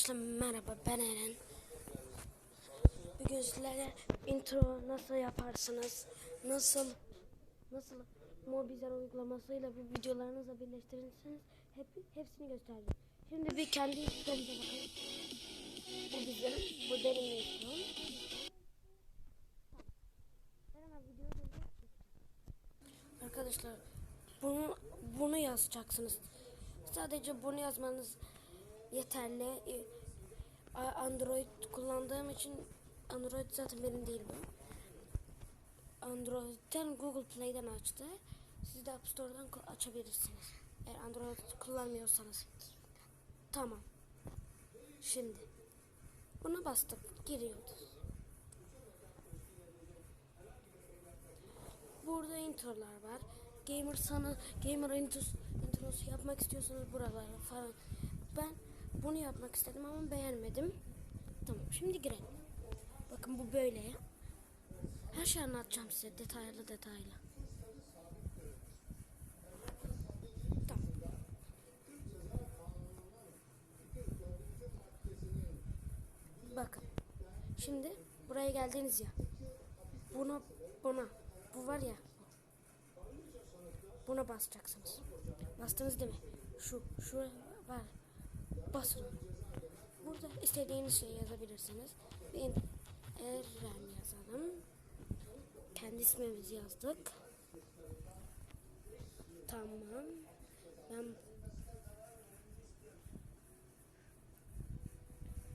Arkadaşlar merhaba ben Eren. Bugün sizlere intro nasıl yaparsınız, nasıl nasıl Mobizen uygulamasıyla bu videolarınızla birleştirirseniz hep, hepsini göstereceğim. Şimdi bir kendi intromuza bakalım. Bu bizim, bu videoyu durdurup Arkadaşlar bunu bunu yazacaksınız. Sadece bunu yazmanız yeterli. Android kullandığım için Android zaten benim değil bu. Android'den Google Play'den açtı. Siz de App Store'dan açabilirsiniz. Eğer Android kullanmıyorsanız. Tamam. Şimdi buna bastık. Giriyoruz. Burada introlar var. Gamer sana gamer intros, introsu yapmak istiyorsanız buralara falan. Ben bunu yapmak istedim ama beğenmedim. Tamam şimdi girelim. Bakın bu böyle. Her şeyi anlatacağım size detaylı detaylı. Tamam. Bakın. Şimdi buraya geldiniz ya. Buna buna bu var ya. Buna basacaksınız. Bastınız değil mi? Şu şu var. Basın. Burada istediğiniz şeyi yazabilirsiniz. Ben Eren yazalım. Kendi ismimizi yazdık. Tamam. Ben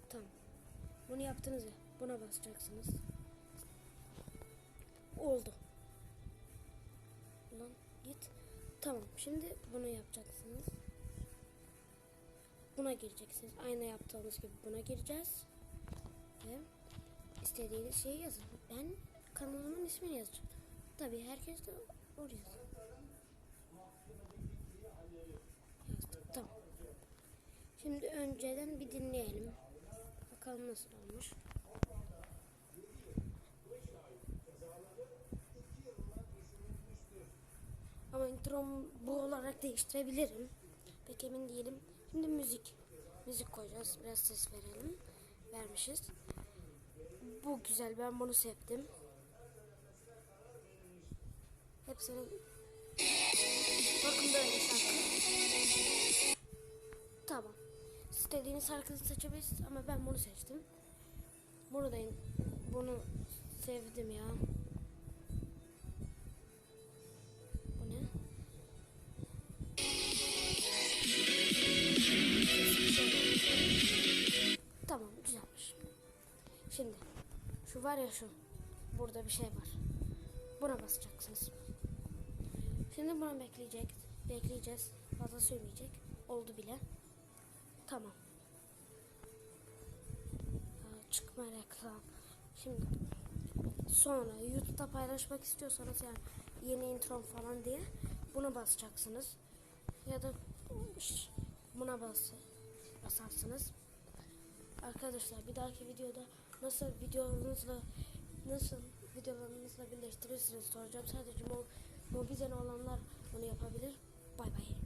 Tamam. Bunu yaptınız ya. Buna basacaksınız. Oldu. Ulan git. Tamam. Şimdi bunu yapacaksınız. Buna gireceksiniz. Aynı yaptığımız gibi buna gireceğiz. Ve istediğiniz şeyi yazın. Ben kanalımın ismini yazacağım. Tabii herkes de oraya yazın. Yazdık. Tamam. Şimdi önceden bir dinleyelim. Bakalım nasıl olmuş. Ama introm bu olarak değiştirebilirim. Pek emin değilim. Şimdi müzik. Müzik koyacağız. Biraz ses verelim. Vermişiz. Bu güzel. Ben bunu sevdim. Hepsini Bakın böyle şarkı. Tamam. İstediğiniz şarkıyı seçebilirsiniz ama ben bunu seçtim. Bunu da bunu sevdim ya. Var ya şu. Burada bir şey var. Buna basacaksınız. Şimdi bunu bekleyecek. Bekleyeceğiz. Fazla sürmeyecek. Oldu bile. Tamam. Çıkma reklam. Şimdi sonra YouTube'da paylaşmak istiyorsanız yani yeni intro falan diye buna basacaksınız. Ya da buna bas basarsınız. Arkadaşlar bir dahaki videoda nasıl videolarınızla nasıl videolarınızla birleştirirsiniz soracağım. Sadece mo mobizen olanlar bunu yapabilir. Bay bay.